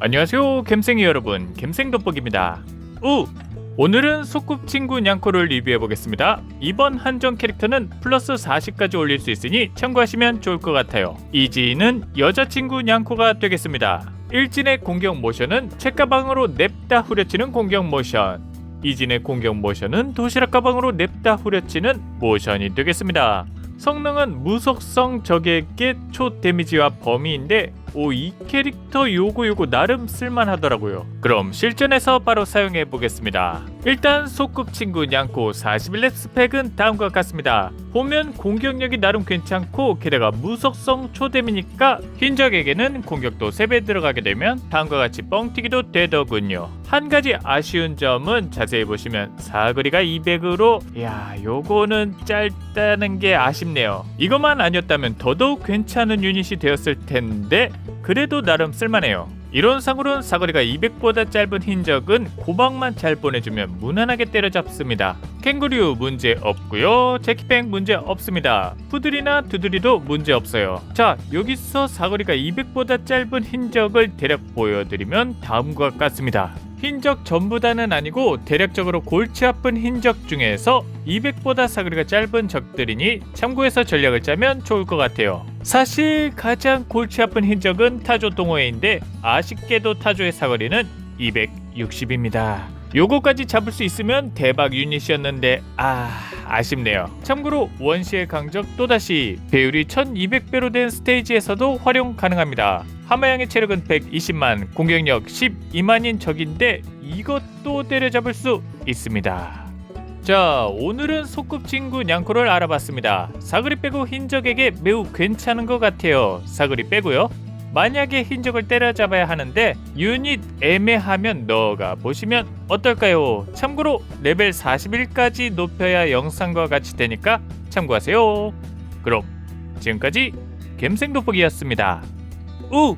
안녕하세요 갬생이 여러분. 갬생돋보기입니다. 우! 오늘은 소꿉친구 냥코를 리뷰해보겠습니다. 이번 한정 캐릭터는 플러스 40까지 올릴 수 있으니 참고하시면 좋을 것 같아요. 이지는 여자친구 냥코가 되겠습니다. 일진의 공격 모션은 책가방으로 냅다 후려치는 공격 모션. 이진의 공격 모션은 도시락 가방으로 냅다 후려치는 모션이 되겠습니다. 성능은 무속성 적에게 초 데미지와 범위인데 오 이 캐릭터 요거 요거 나름 쓸만하더라고요. 그럼 실전에서 바로 사용해 보겠습니다. 일단 소꿉 친구 냥코 41렙 스펙은 다음과 같습니다. 보면 공격력이 나름 괜찮고 게다가 무속성 초데미니까 흰적에게는 공격도 3배 들어가게 되면 다음과 같이 뻥튀기도 되더군요. 한 가지 아쉬운 점은 자세히 보시면 사거리가 200으로 야 요거는 짧다는 게 아쉽네요. 이것만 아니었다면 더더욱 괜찮은 유닛이 되었을 텐데 그래도 나름 쓸만해요. 이론상으로는 사거리가 200보다 짧은 흰적은 고방만 잘 보내주면 무난하게 때려잡습니다. 캥거류 문제 없고요. 제키팽 문제 없습니다. 푸들이나 두드리도 문제 없어요. 자 여기서 사거리가 200보다 짧은 흰적을 대략 보여드리면 다음과 같습니다. 흰적 전부 다는 아니고 대략적으로 골치 아픈 흰적 중에서 200보다 사거리가 짧은 적들이니 참고해서 전략을 짜면 좋을 것 같아요. 사실 가장 골치 아픈 흰적은 타조 동호회인데 아쉽게도 타조의 사거리는 260입니다. 요거까지 잡을 수 있으면 대박 유닛이었는데 아 아쉽네요. 참고로 원시의 강적 또다시 배율이 1200배로 된 스테이지에서도 활용 가능합니다. 하마양의 체력은 120만, 공격력 12만인 적인데 이것도 때려잡을 수 있습니다. 자 오늘은 소꿉친구 냥코를 알아봤습니다. 사거리 빼고 흰적에게 매우 괜찮은 것 같아요. 사거리 빼고요. 만약에 흰적을 때려잡아야 하는데 유닛 애매하면 넣어가 보시면 어떨까요? 참고로 레벨 41까지 높여야 영상과 같이 되니까 참고하세요. 그럼 지금까지 갬생 돋보기였습니다. 우!